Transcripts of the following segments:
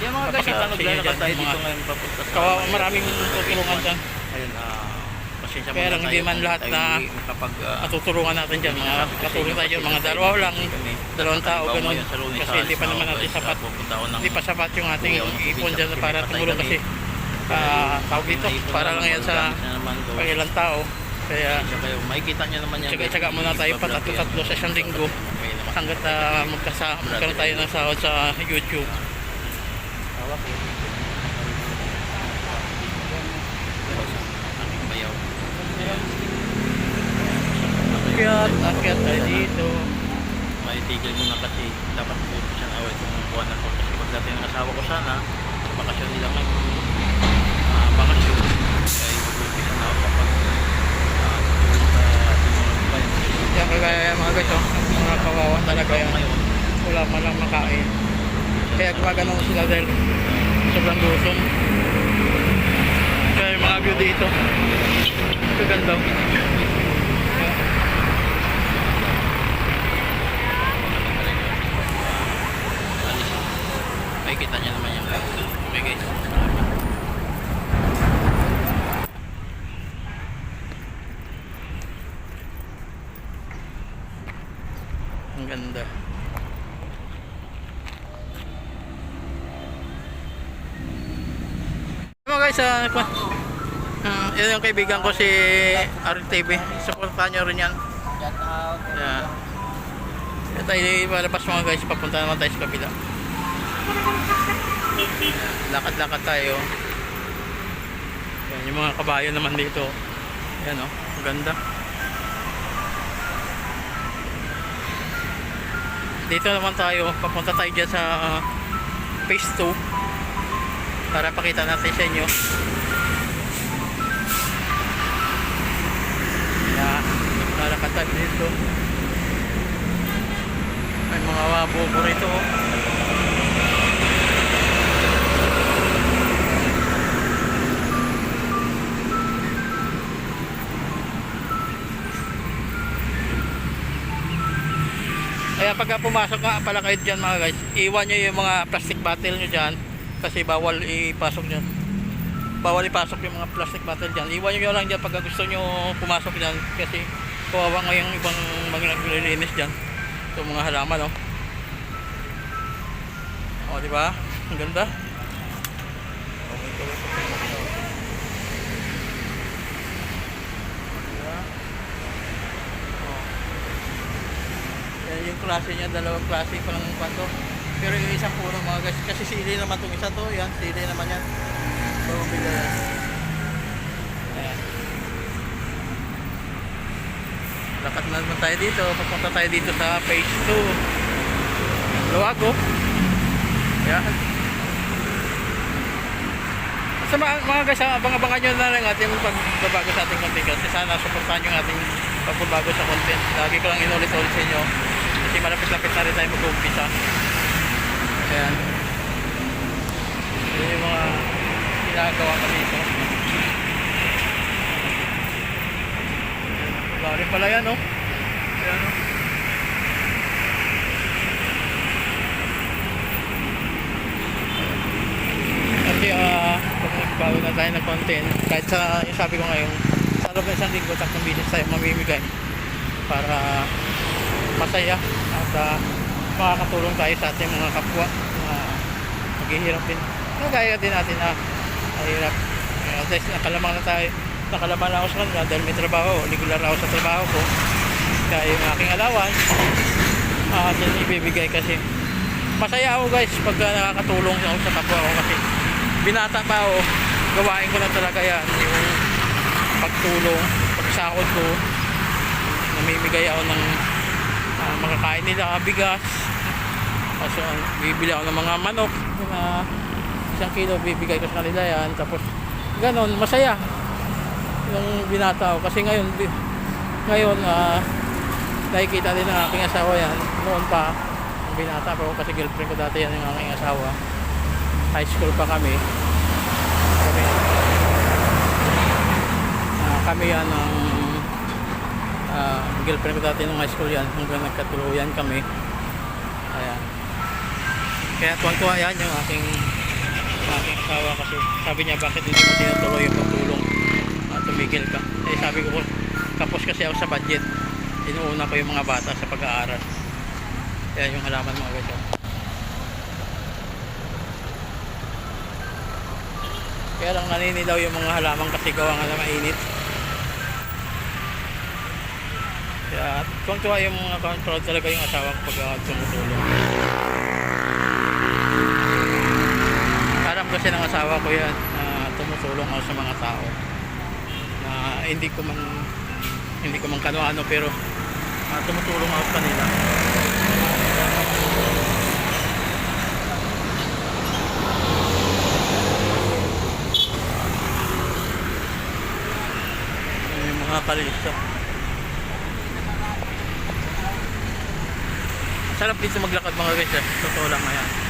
Yung mga guys, inyo naglalakad tayo dito ngayon papunta sa... Kawawa maraming tutulungan dyan. Ayun, ah, pasensya Kaya lang hindi man lahat na hindi makapag... ah, Matutulungan natin dyan. Mga katulong tayo. Mga dalawa lang. Dalawang tao, ganun. Kasi hindi pa naman natin sapat. Hindi pa sapat yung ating ipon dyan para tumulong kasi ah, tawag dito. Para lang yan sa pangilang tao. Kaya makikita nyo naman yan. tsaga-tsaga muna tayo pa Iba-vlog yan. tatlo-tatlo sa isang linggo. Hanggat uh, magkasa, magkaroon tayo ng sahod sa YouTube. Aming bayaw. Akyat, akyat tayo dito. May tigil muna kasi dapat pupunta siya na away kung buwan na to. Kasi pagdating ng asawa ko sana, sa bakasyon nila ng uh, bakasyon, ay mag-umpisa na ako kapag Bayan. Yan kagaya mga guys, oh, mga kawawa talaga yan. Ngayon, Wala man lang makain. Kaya gumagano sila dahil sobrang gutom. Kaya yung mga view dito. Oh. Yan. alis. Makikita niya naman yung vlog. Okay guys. Ang ganda. Ah, uh, uh, yun yung kaibigan ko si RTV. Supportahan nyo rin yan. Yeah. Kaya tayo palabas mga guys, papunta naman tayo sa kabila. Lakad-lakad tayo. Yan, yung mga kabayo naman dito. Yan oh, ang ganda. Dito naman tayo, papunta tayo dyan sa uh, phase 2 para pakita natin sa inyo. Yan, lalakad tayo dito. May mga wabubo rito. oh. Kaya pagka pumasok nga pala kayo dyan mga guys, iwan nyo yung mga plastic bottle nyo dyan kasi bawal ipasok nyo. Bawal ipasok yung mga plastic bottle dyan. Iwan nyo lang dyan pagka gusto nyo pumasok dyan kasi kawawa nga yung ibang mga naglilinis dyan. Ito mga halaman oh. O, di ba? Ang ganda. Okay, tuloy. Diba? Oh. Yan yung klase niya, dalawang klase pa lang kwanto. Pero yung isang puro mga guys, kasi sili naman itong isa to, yan, sili naman yan. So, bigla yan. Ayan. Lakad na naman tayo dito, papunta tayo dito sa phase 2. Luwago. Yan. Sa mga, mga guys, ah, abang-abangan nyo na lang ating pagbabago sa ating content kasi sana supportahan nyo ang ating pagbabago sa content. Lagi ko lang inulit-ulit sa inyo kasi malapit-lapit na rin tayo mag-umpisa. Ayan. Yun yung mga ginagawa ko dito. Wala rin pala yan, no? Ayan, no? Kasi ah, pag nagbago na tayo ng content, kahit sa, yung sabi ko ngayon, sa loob ng isang linggo, tatlong bilis tayo mamimigay para masaya at ah, makakatulong tayo sa ating mga kapwa na maghihirap din. Nagaya din natin na mahirap. Least nakalamang na tayo, nakalamang na ako sa kanila dahil may trabaho, regular ako sa trabaho ko. Kaya yung aking allowance, ah, uh, ibibigay kasi masaya ako guys pag uh, nakakatulong ako sa kapwa ko kasi binata pa ako gawain ko na talaga yan yung pagtulong pagsahod ko namimigay ako ng ah, makakain nila bigas kasi bibili ako ng mga manok na isang kilo bibigay ko sa kanila yan. Tapos ganon masaya yung binata ko. Kasi ngayon ngayon ah nakikita din ng aking asawa yan. Noon pa ang binata ako kasi girlfriend ko dati yan yung aking asawa. High school pa kami. Kami ah, kami yan ang ah, girlfriend ko dati nung high school yan. Hanggang nagkatuluyan kami. Ayan kaya tuwang tuwa yan yung aking ng aking asawa kasi sabi niya bakit hindi mo tinutuloy yung pagtulong at tumigil ka. Eh sabi ko kapos kasi ako sa budget. Inuuna ko yung mga bata sa pag-aaral. Kaya yung halaman guys. oh. Kaya lang naninilaw yung mga halaman kasi gawa nga na mainit. Kaya kung tuwa yung mga control talaga yung asawa ko pag uh, tumutulong. Kasi ng asawa ko yan na tumutulong ako sa mga tao na hindi ko man hindi ko man kano-ano pero uh, tumutulong ako sa kanila. Yung mga kalista. Sarap dito maglakad mga guys eh. Totoo lang na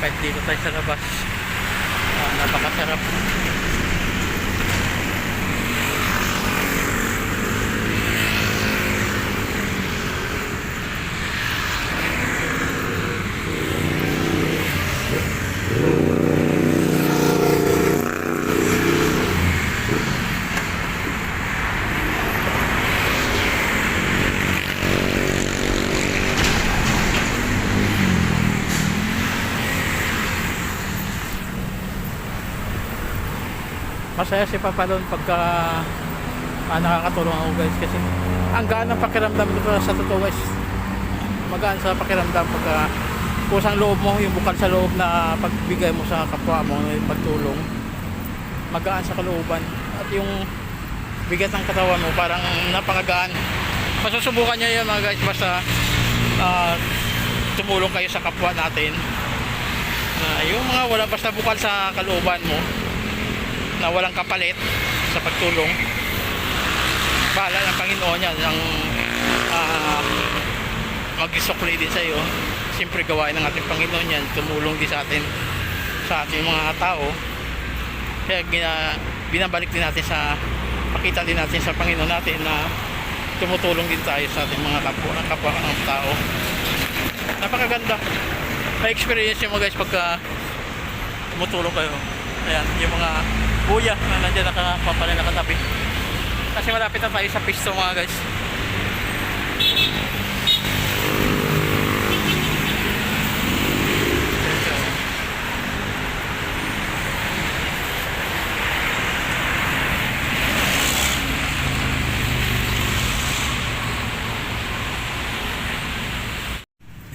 Kahit dito tayo sa labas. ah, napakasarap. Masaya si Papa doon pagka ah, nakakatulong ako guys kasi ang gaan ng pakiramdam dito sa totoo guys. Magaan sa pakiramdam pagka kusang loob mo yung bukal sa loob na pagbigay mo sa kapwa mo yung pagtulong magaan sa kalooban. At yung bigat ng katawan mo parang napakagaan. Masusubukan niya yan mga guys basta ah, tumulong kayo sa kapwa natin. Na yung mga wala basta bukal sa kalooban mo na walang kapalit sa pagtulong. Bahala ng Panginoon yan ang uh, mag-isukli din sa iyo siyempre gawain ng ating Panginoon yan tumulong din sa atin sa ating mga tao. Kaya gina, binabalik din natin sa pakita din natin sa Panginoon natin na tumutulong din tayo sa ating mga kapwa, kapwa ng tao. Napakaganda. May experience yung mga guys pagka tumutulong kayo. Ayan yung mga buya na nandiyan nakapapala nakatabi kasi malapit na tayo sa pisto mga guys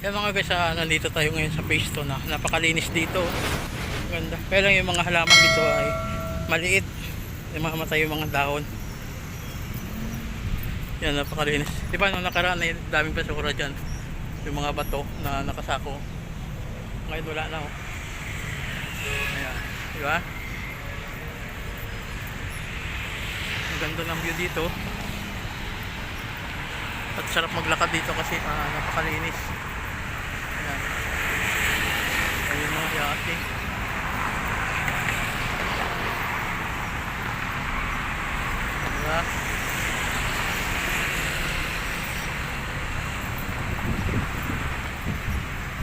Kaya mga guys, ah, nandito tayo ngayon sa phase 2 na napakalinis dito. Ganda. Lang yung mga halaman dito ay maliit. Mamatay yung mga dahon. Yan, napakalinis. Di ba nung nakaraan ay daming basura dyan. Yung mga bato na nakasako. Ngayon wala na oh. Ayan. Di ba? Ang ganda ng view dito. At sarap maglakad dito kasi ah, napakalinis. Ayan. Ayun mga yate. Diba?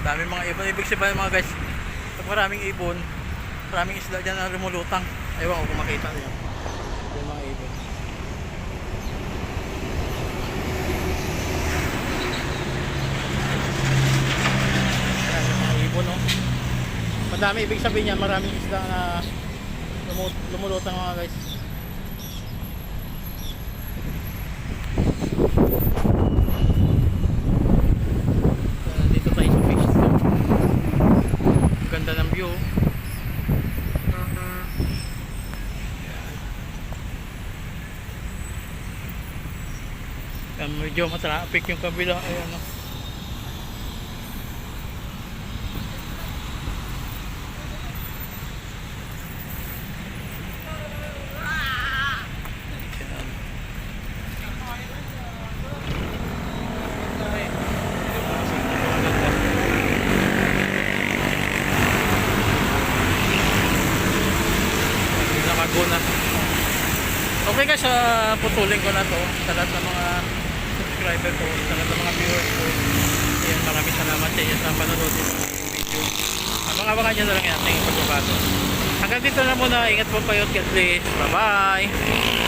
Dami mga ibon. Ibig sabihin mga guys, maraming ibon, maraming isla dyan na lumulutang. Ewan ko kung makita niyo. Yung mga ibon. Ayan, yung mga no? Madami, ibig sabihin niya, maraming isda na lumu- lumulutang mga guys. So, nandito tayo sa fish store. Ang Ganda ng view. Yan, medyo matraffic yung kabila. Ayan, no? Yan. Nakaguna. Okay guys, uh, putulin ko na to sa lahat ng mga sa lahat ng mga viewers ko. Ayan, maraming salamat sa inyo sa panonood yung video. Abang-abangan nyo na lang yan ating pagbabago. Hanggang dito na muna. Ingat po kayo. God bless. Bye-bye.